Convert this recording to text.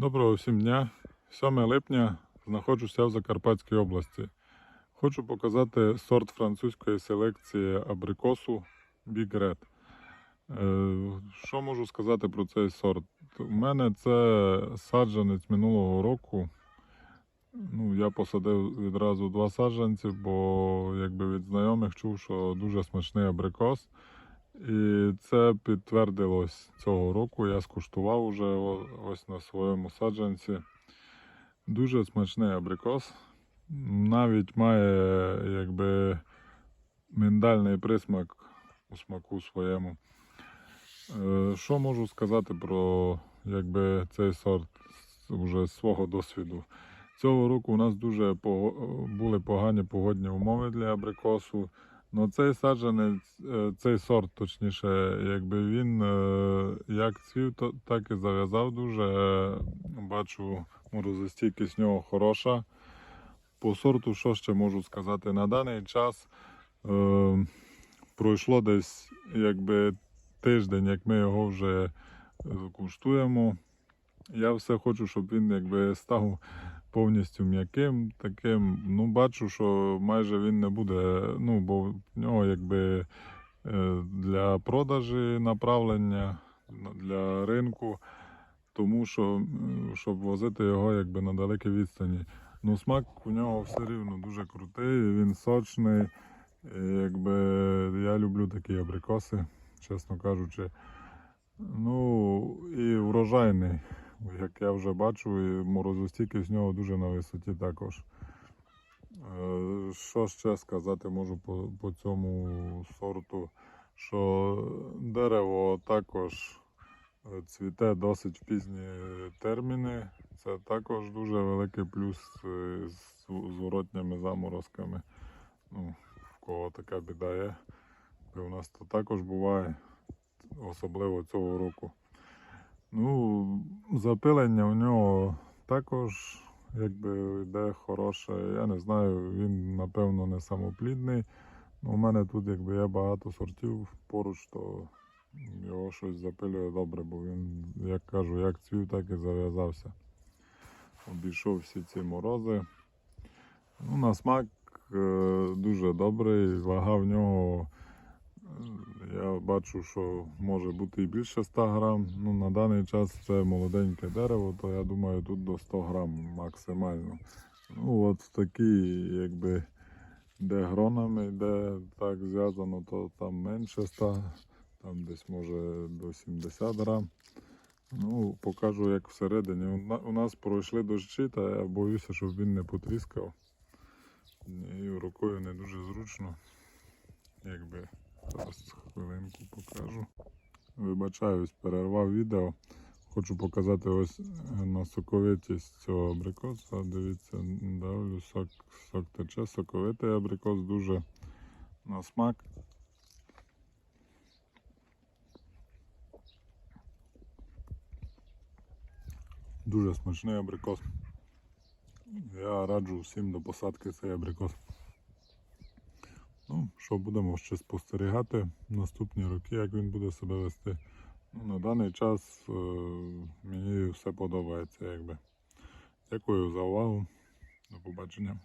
Доброго всім дня. 7 липня знаходжуся в Закарпатській області. Хочу показати сорт французької селекції абрикосу Big Red. Е, Що можу сказати про цей сорт? У мене це саджанець минулого року. Ну, я посадив відразу два саджанці, бо якби від знайомих чув, що дуже смачний абрикос. І це підтвердилось цього року. Я скуштував уже ось на своєму саджанці. Дуже смачний абрикос. Навіть має якби миндальний присмак у смаку своєму. Е, Що можу сказати про якби, цей сорт вже з свого досвіду? Цього року у нас дуже були погані погодні умови для абрикосу. Ну, цей саджанець, е, цей сорт, точніше, якби він е, як цвів, так і зав'язав дуже. Е, Бачу, морозостійкість нього хороша. По сорту, що ще можу сказати? На даний час е, пройшло десь якби тиждень, як ми його вже куштуємо. Я все хочу, щоб він якби став повністю м'яким таким. Ну, бачу, що майже він не буде. Ну, бо в нього якби е, для продажі направлення для ринку, тому що щоб возити його якби на далекій відстані. Ну, смак у нього все рівно дуже крутий, він сочний. Якби я люблю такі абрикоси, чесно кажучи. Ну і врожайний, як я вже бачу, і морозостійкість з нього дуже на висоті також. Е, Що ще сказати можу по, по цьому сорту? Що дерево також е, цвіте досить в пізні терміни. Це також дуже великий плюс е, з зворотніми заморозками. Ну, в кого така біда є. І у нас то також буває, особливо цього року. Ну, запилення у нього також якби йде хороше. Я не знаю, він напевно не самоплідний. Ну, у мене тут якби є багато сортів поруч, то його щось запилює добре, бо він, як кажу, як цвів, так і зав'язався. Обійшов всі ці морози. Ну, на смак е, дуже добрий, вага в нього. Бачу, що може бути і більше 100 грам. Ну, на даний час це молоденьке дерево, то я думаю, тут до 100 грам максимально. Ну, от такі, якби, де гронами йде так зв'язано, то там менше 100, там десь може до 70 грам. Ну, покажу, як всередині. У нас пройшли дощі, та я боюся, щоб він не потріскав. І рукою не дуже зручно. Якби хвилинку покажу. Вибачаюсь, перервав відео. Хочу показати ось е, на соковитість цього абрикоса. Дивіться, давлю сок, сок тече, соковитий абрикос дуже на смак. Дуже смачний абрикос. Я раджу всім до посадки цей абрикос. Ну, що будемо ще спостерігати наступні роки, як він буде себе вести. Ну, на даний час е, мені все подобається. Якби. Дякую за увагу. До побачення.